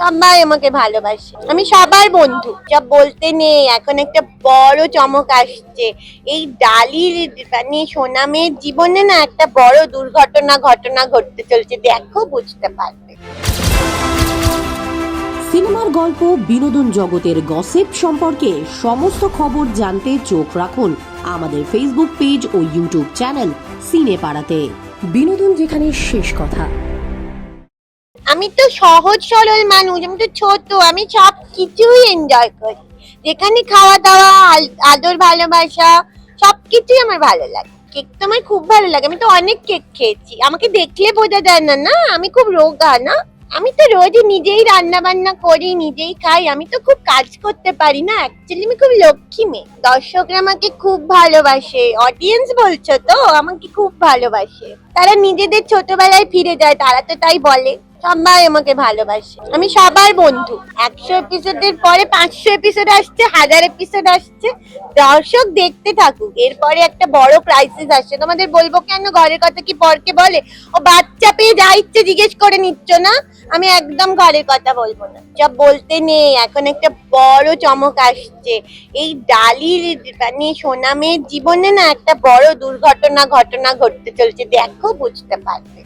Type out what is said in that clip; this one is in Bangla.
সবাই আমাকে ভালোবাসে। আমি সবার বন্ধু। যা বলতে নেই, এখন একটা বড় চমক আসছে। এই ডালির মানে সোনামের জীবনে না একটা বড় দুর্ঘটনা, ঘটনা ঘটতে চলছে। দেখো, বুঝতে পারবে। সিনেমার গল্প, বিনোদন জগতের গসিপ সম্পর্কে সমস্ত খবর জানতে চোখ রাখুন আমাদের ফেসবুক পেজ ও ইউটিউব চ্যানেল সিনে পাড়াতে বিনোদন যেখানে শেষ কথা। আমি তো সহজ সরল মানুষ, আমি তো ছোট, আমি সব কিছুই এনজয় করি। যেখানে খাওয়া দাওয়া আদর ভালোবাসা সবকিছুই আমার ভালো লাগে। কেক তো আমার খুব ভালো লাগে, আমি তো অনেক কেক খেয়েছি। আমাকে দেখলে বোঝা যায় না না? আমি খুব রোগা, না? আমি তো রোজ নিজেই রান্না বান্না করি, নিজেই খাই, আমি তো খুব কাজ করতে পারি না। অ্যাকচুয়ালি আমি খুব লক্ষ্মী মেয়ে। দর্শকরা আমাকে খুব ভালোবাসে। অডিয়েন্স বলছো তো? আমাকে খুব ভালোবাসে। তারা নিজেদের ছোটবেলায় ফিরে যায়, তারা তো তাই বলে। সবাই আমাকে ভালোবাসে। আমি সবার বন্ধু। একশো এপিসোডের পরে পাঁচশো এপিসোড আসছে, হাজার এপিসোড আসছে। দর্শক দেখতে থাকুক, এরপরে একটা বড় ক্রাইসিস আসছে। তোমাদের বলব কেন ঘরের কথা কি পরকে বলে? ও বাচ্চা পেয়ে যা ইচ্ছে জিজ্ঞেস করে নিচ্ছ না? আমি একদম ঘরের কথা বলব না। যা বলতে নেই, এখন একটা বড় চমক আসছে। এই ডালির মানে সোনামের জীবনে না একটা বড় দুর্ঘটনা, ঘটনা ঘটতে চলছে। দেখো, বুঝতে পারবে।